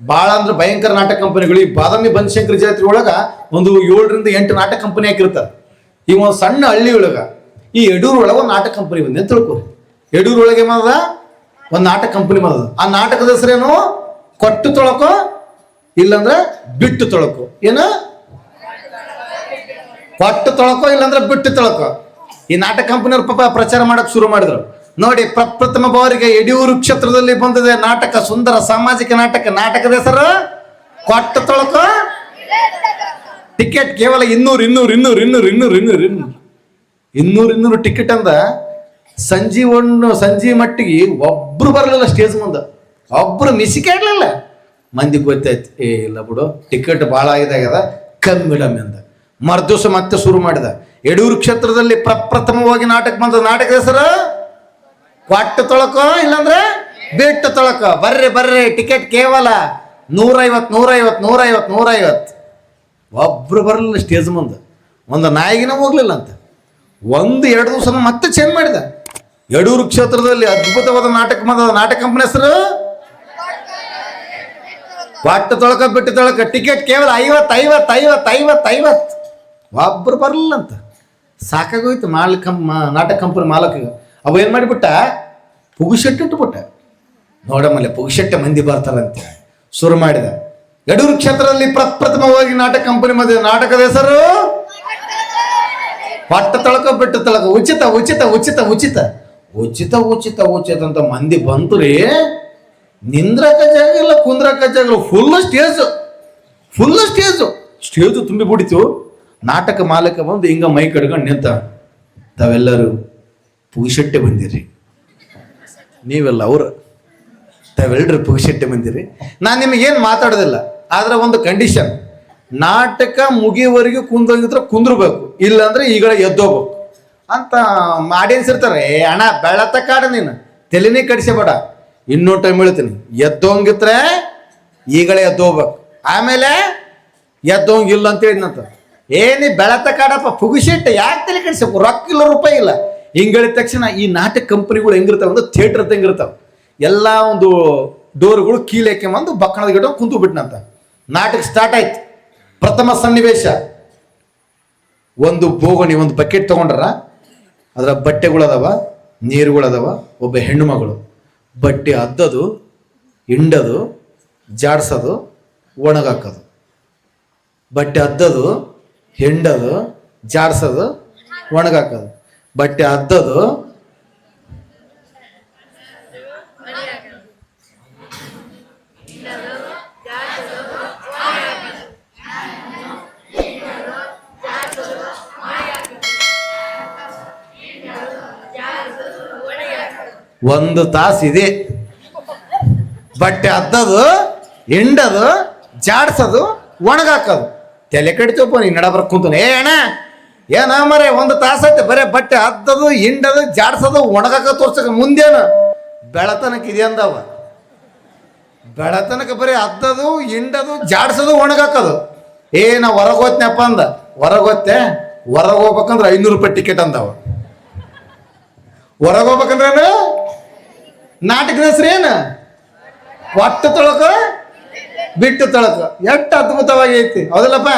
ಭಾಳ ಅಂದ್ರೆ ಭಯಂಕರ ನಾಟಕ ಕಂಪನಿಗಳು. ಈ ಬಾದಾಮಿ ಬನಶಂಕರಿ ಜಾತ್ರೆ ಒಳಗೆ ಒಂದು ಏಳರಿಂದ ಎಂಟು ನಾಟಕ ಕಂಪನಿ ಹಾಕಿರ್ತಾರೆ. ಈಗ ಒಂದು ಸಣ್ಣ ಹಳ್ಳಿ ಒಳಗೆ ಈ ಯಡೂರು ಒಳಗೆ ಒಂದು ನಾಟಕ ಕಂಪನಿ ಬಂದೆ ಅಂತ ತಿಳ್ಕೊರಿ. ಯಡೂರು ಒಳಗೆ ಒಂದು ನಾಟಕ ಕಂಪನಿ ಬಂದದ ಆ ನಾಟಕದ ಹೆಸರೇನು? ಕೊಟ್ಟು ತೊಳಕು, ಇಲ್ಲಂದ್ರೆ ಬಿಟ್ಟು ತೊಳಕು. ಏನ? ಕೊಟ್ಟು ತೊಳಕೋ, ಇಲ್ಲಂದ್ರೆ ಬಿಟ್ಟು ತೊಳಕೋ. ಈ ನಾಟಕ ಕಂಪನಿಯವ್ರ ಪಾಪ ಪ್ರಚಾರ ಮಾಡಕ್ ಶುರು ಮಾಡಿದ್ರು. ನೋಡಿ ಪ್ರಪ್ರಥಮ ಬಾರಿಗೆ ಯಡಿಯೂರು ಕ್ಷೇತ್ರದಲ್ಲಿ ಬಂದಿದೆ ನಾಟಕ, ಸುಂದರ ಸಾಮಾಜಿಕ ನಾಟಕ. ನಾಟಕದ ಹೆಸರು? ಕೊಟ್ಟ ತೊಳಕ? ಟಿಕೆಟ್ ಕೇವಲ ಇನ್ನೂರು ಇನ್ನೂರು ಇನ್ನೂರು ಇನ್ನೂರು ಇನ್ನೂರು ಇನ್ನೂರು ಇನ್ನೂರು. ಇನ್ನೂರು ಇನ್ನೂರು ಟಿಕೆಟ್ ಅಂದ ಸಂಜೆ ಒಂದು, ಸಂಜೆ ಮಟ್ಟಿಗೆ ಒಬ್ರು ಬರಲಿಲ್ಲ ಸ್ಟೇಜ್ ಮುಂದೆ. ಒಬ್ರು ಮಿಸಿಕಾಡ್ಲಿಲ್ಲ ಮಂದಿ ಗೊತ್ತಾಯ್ತು, ಏ, ಇಲ್ಲ ಬಿಡು, ಟಿಕೆಟ್ ಭಾಳ ಇದಾಗ್ಯದ ಕಮ್ಮಿ ಎಂದ ಮರ್ದಿವಸ ಮತ್ತೆ ಶುರು ಮಾಡಿದ. ಯಡೂರು ಕ್ಷೇತ್ರದಲ್ಲಿ ಪ್ರಪ್ರಥಮವಾಗಿ ನಾಟಕ ಬಂದ ನಾಟಕದ ಹೆಸರು? ಕೊಟ್ಟು ತೊಳಕೋ, ಇಲ್ಲಾಂದ್ರೆ ಬಿಟ್ಟು ತೊಳಕ. ಬರ್ರಿ ಬರ್ರಿ ಟಿಕೆಟ್ ಕೇವಲ ನೂರೈವತ್ತು ನೂರೈವತ್ತು ನೂರೈವತ್ತು ನೂರೈವತ್ತು. ಒಬ್ರು ಬರಲಿಲ್ಲ ಸ್ಟೇಜ್ ಮುಂದೆ. ಒಂದು ನಾಯಿಗಿನ ಹೋಗ್ಲಿಲ್ಲ ಅಂತ. ಒಂದು, ಎರಡು ದಿವಸ ಮತ್ತೆ ಚೇಂಜ್ ಮಾಡಿದ. ಯಡೂರು ಕ್ಷೇತ್ರದಲ್ಲಿ ಅದ್ಭುತವಾದ ನಾಟಕ ಬಂದ. ನಾಟಕ ಕಂಪನಿ ಹೆಸರು? ಒಟ್ಟು ತೊಳಕ, ಬಿಟ್ಟು ತೊಳಕ. ಟಿಕೆಟ್ ಕೇವಲ ಐವತ್ತು ಐವತ್ತು ಐವತ್ತು ಐವತ್ತು ಐವತ್ತು. ಒಬ್ರು ಬರಲಿಲ್ಲ ಅಂತ. ಸಾಕಾಗೋಯ್ತು ಮಾಲಕ ನಾಟಕ ಕಂಪನಿ ಮಾಲಕಿಗೆ ಅವ ಏನು ಮಾಡಿಬಿಟ್ಟ? ಪುಗುಶೆಟ್ಟು ಇಟ್ಬಿಟ್ಟ. ನೋಡಮ್ಮಲ್ಲ ಪುಗುಶೆಟ್ಟೆ ಮಂದಿ ಬರ್ತಾರಂತೆ. ಶುರು ಮಾಡಿದ. ಯಡೂರು ಕ್ಷೇತ್ರದಲ್ಲಿ ಪ್ರಪ್ರಥಮವಾಗಿ ನಾಟಕ ಕಂಪನಿ ಮದುವೆ ನಾಟಕದ ಹೆಸರು? ಪಟ್ಟ ತಳಕ, ಬಿಟ್ಟು ತಳಕ. ಉಚಿತ ಉಚಿತ ಉಚಿತ ಉಚಿತ. ಉಚಿತ ಉಚಿತ ಉಚಿತ ಅಂತ ಮಂದಿ ಬಂತು ರೀ ನಿಂದ್ರಕ ಜಾಗ ಇಲ್ಲ, ಕುಂದ್ರಕ ಜಾಗ ಇಲ್ಲ. Full stage full stage stage ತುಂಬಿ ಬಿಡಿತು. ನಾಟಕ ಮಾಲಕ ಬಂದು ಹಿಂಗ ಮೈ ಕಡ್ಕೊಂಡು ನಿಂತ. ತಾವೆಲ್ಲರೂ ಪುಗಿಶೆಟ್ಟೆ ಬಂದಿರಿ. ನೀವೆಲ್ಲ ಅವರು ತಾವೆಲ್ಲರೂ ಪುಗಿಶೆಟ್ಟೆ ಬಂದಿರಿ. ನಾನು ನಿಮಗೇನು ಮಾತಾಡೋದಿಲ್ಲ, ಆದರೆ ಒಂದು ಕಂಡೀಷನ್ ನಾಟಕ ಮುಗಿಯುವವರೆಗೂ ಕುಂದೋಗಿದ್ರೆ ಕುಂದ್ರಬೇಕು, ಇಲ್ಲಾಂದ್ರೆ ಈಗ ಎದ್ದೋಗ್ಬೇಕು. ಅಂತ ಆಡಿಯನ್ಸ್ ಇರ್ತಾರೆ, ಏ ಅಣ್ಣ ಬೆಳತ ಕಾಡ ನೀನು, ತಲೆನೇ ಕಡಿಸಬೇಡ ಇನ್ನೂ ಟೈಮ್ ಹೇಳ್ತೀನಿ, ಎದ್ದೋಂಗಿದ್ರೆ ಈಗಲೇ ಎದ್ದೋಗ್ಬೇಕು. ಆಮೇಲೆ ಎದ್ದೋಂಗಿಲ್ಲ ಅಂತ ಹೇಳಿದ್ನಂತ. ಏನಿ ಬೆಳತ ಕಾಡಪ್ಪ, ಪುಗುಶೆಟ್ಟ, ಯಾಕೆ ತಲೆ ಕಡಿಸಬೇಕು ರೊಕ್ಕ ಇಲ್ಲ, ರೂಪಾಯಿ ಇಲ್ಲ. ಹಿಂಗೆ ಹೇಳಿದ ತಕ್ಷಣ ಈ ನಾಟಕ ಕಂಪನಿಗಳು ಹೆಂಗಿರ್ತಾವೆ ಅಂದ್ರೆ ಥಿಯೇಟರ್ ಹೆಂಗಿರ್ತಾವೆ. ಎಲ್ಲ ಒಂದು ಡೋರ್ಗಳು ಕೀಲೇಕೆ ಬಂದು ಬಕ್ಕಣದ ಗಿಡ ಕುಂತು ಬಿಟ್ನಂತ. ನಾಟಕ ಸ್ಟಾರ್ಟ್ ಆಯ್ತು. ಪ್ರಥಮ ಸನ್ನಿವೇಶ. ಒಂದು ಬೋಗಣಿ, ಒಂದು ಬಕೆಟ್ ತಗೊಂಡ್ರ, ಅದರ ಬಟ್ಟೆಗಳದಾವ, ನೀರುಗಳದಾವ, ಒಬ್ಬ ಹೆಣ್ಣು ಮಗಳು. ಬಟ್ಟೆ ಅದ್ದದು ಹಿಂಡದು, ಜಾಡ್ಸೋದು, ಒಣಗಾಕೋದು. ಬಟ್ಟೆ ಅದ್ದದು ಹಿಂಡದು, ಜಾಡ್ಸೋದು, ಒಣಗಾಕೋದು. ಬಟ್ಟೆ ಅದ್ದದು ಒಂದು ತಾಸಿದೆ. ಬಟ್ಟೆ ಅದ್ದದು ಹಿಂಡದು, ಜಾಡ್ಸೋದು, ಒಣಗಾಕೋದು. ತಲೆ ಕಡಿತಪ್ಪ ನೀನು ನಡ ಬರಕ್ ಕುಂತು ಏ ಅಣ್ಣ ಏನ ಮರೆ, ಒಂದು ತಾಸೈತೆ, ಬರೇ ಬಟ್ಟೆ ಅದ್ದದು ಹಿಂಡದು, ಜಾಡ್ಸೋದು, ಒಣಗಾಕ ತೋರ್ಸಕ ಮುಂದೇನು? ಬೆಳತನಕ್ಕೆ ಇದೆ ಅಂದವ. ಬೆಳತನಕ ಬರೀ ಅದ್ದದು ಹಿಂಡದು, ಜಾಡ್ಸೋದು, ಒಣಗಾಕದು. ಏ ನಾ ಹೊರಗೆ ಹೋಗ್ತೇನಪ್ಪ ಅಂದ. ಹೊರಗೋತ್ತೆ ಹೊರಗೆ ಹೋಗ್ಬೇಕಂದ್ರೆ ಐನೂರು ರೂಪಾಯಿ ಟಿಕೆಟ್ ಅಂದವ. ಹೊರಗೆ ಹೋಗ್ಬೇಕಂದ್ರೆ ನಾಟಕದ ಹೆಸರು ಏನು? ಒಟ್ಟು ತೊಳಕ, ಬಿಟ್ಟು ತೊಳಕ. ಎಷ್ಟು ಅದ್ಭುತವಾಗಿ ಐತಿ. ಹೌದಲ್ಲಪ್ಪ?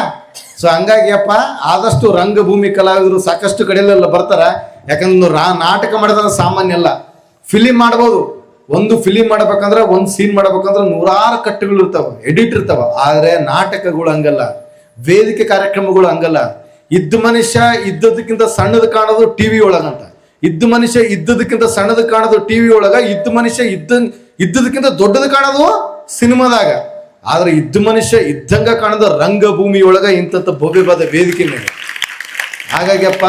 ಸೊ ಹಂಗಾಗಿ ಅಪ್ಪ, ಆದಷ್ಟು ರಂಗಭೂಮಿ ಕಲಾವಿದರು ಸಾಕಷ್ಟು ಕಡೆಯಲ್ಲೆಲ್ಲ ಬರ್ತಾರ. ಯಾಕಂದ್ರೆ ರಾ, ನಾಟಕ ಮಾಡಿದ್ರೆ ಸಾಮಾನ್ಯ ಅಲ್ಲ. ಫಿಲಿಮ್ ಮಾಡ್ಬೋದು. ಒಂದು ಫಿಲಿಮ್ ಮಾಡ್ಬೇಕಂದ್ರೆ, ಒಂದು ಸೀನ್ ಮಾಡ್ಬೇಕಂದ್ರೆ ನೂರಾರು ಕಟ್ಟುಗಳು ಇರ್ತಾವ ಎಡಿಟ್ ಇರ್ತಾವ. ಆದರೆ ನಾಟಕಗಳು ಹಂಗಲ್ಲ. ವೇದಿಕೆ ಕಾರ್ಯಕ್ರಮಗಳು ಹಂಗಲ್ಲ. ಇದ್ದ ಮನುಷ್ಯ ಇದ್ದದಕ್ಕಿಂತ ಸಣ್ಣದು ಕಾಣೋದು ಟಿವಿ ಒಳಗಂತ. ಇದ್ದ ಮನುಷ್ಯ ಇದ್ದದಕ್ಕಿಂತ ಸಣ್ಣದು ಕಾಣೋದು ಟಿವಿ ಒಳಗ. ಇದ್ದ ಮನುಷ್ಯ ಇದ್ದ, ಇದ್ದದಕ್ಕಿಂತ ದೊಡ್ಡದು ಕಾಣೋದು ಸಿನಿಮಾದಾಗ. ಆದ್ರೆ ಇದ್ದ ಮನುಷ್ಯ ಇದ್ದಂಗ ಕಾಣದ ರಂಗಭೂಮಿಯೊಳಗ ಇಂಥ ಭವ್ಯವಾದ ವೇದಿಕೆ ಮೇಲೆ. ಹಾಗಾಗಿಯಪ್ಪ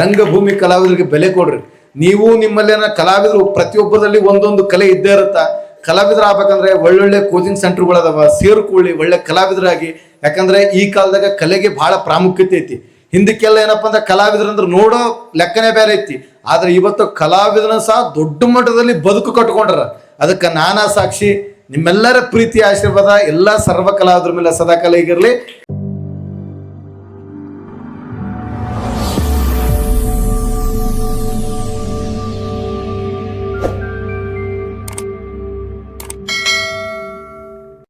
ರಂಗಭೂಮಿ ಕಲಾವಿದರಿಗೆ ಬೆಲೆ ಕೊಡ್ರಿ. ನೀವು ನಿಮ್ಮಲ್ಲೇನ ಕಲಾವಿದರು ಪ್ರತಿಯೊಬ್ಬರಲ್ಲಿ ಒಂದೊಂದು ಕಲೆ ಇದ್ದೇ ಇರುತ್ತಾ. ಕಲಾವಿದರ ಆಗ್ಬೇಕಂದ್ರೆ ಒಳ್ಳೊಳ್ಳೆ ಕೋಚಿಂಗ್ ಸೆಂಟರ್ಗಳದಾವ ಸೇರ್ಕೊಳ್ಳಿ, ಒಳ್ಳೆ ಕಲಾವಿದರಾಗಿ. ಯಾಕಂದ್ರೆ ಈ ಕಾಲದಾಗ ಕಲೆಗೆ ಬಹಳ ಪ್ರಾಮುಖ್ಯತೆ ಐತಿ. ಹಿಂದಕ್ಕೆಲ್ಲ ಏನಪ್ಪ ಅಂದ್ರೆ ಕಲಾವಿದ್ರಂದ್ರೆ ನೋಡೋ ಲೆಕ್ಕನೇ ಬೇರೆ ಐತಿ. ಆದ್ರೆ ಇವತ್ತು ಕಲಾವಿದನ ಸಹ ದೊಡ್ಡ ಮಟ್ಟದಲ್ಲಿ ಬದುಕು ಕಟ್ಕೊಂಡ್ರ. ಅದಕ್ಕೆ ನಾನಾ ಸಾಕ್ಷಿ ನಿಮ್ಮೆಲ್ಲರ ಪ್ರೀತಿ ಆಶೀರ್ವಾದ ಎಲ್ಲ ಸರ್ವ ಕಲಾವಿದ್ರ ಮೇಲೆ ಸದಾ ಕಲೆ ಈಗಿರ್ಲಿ.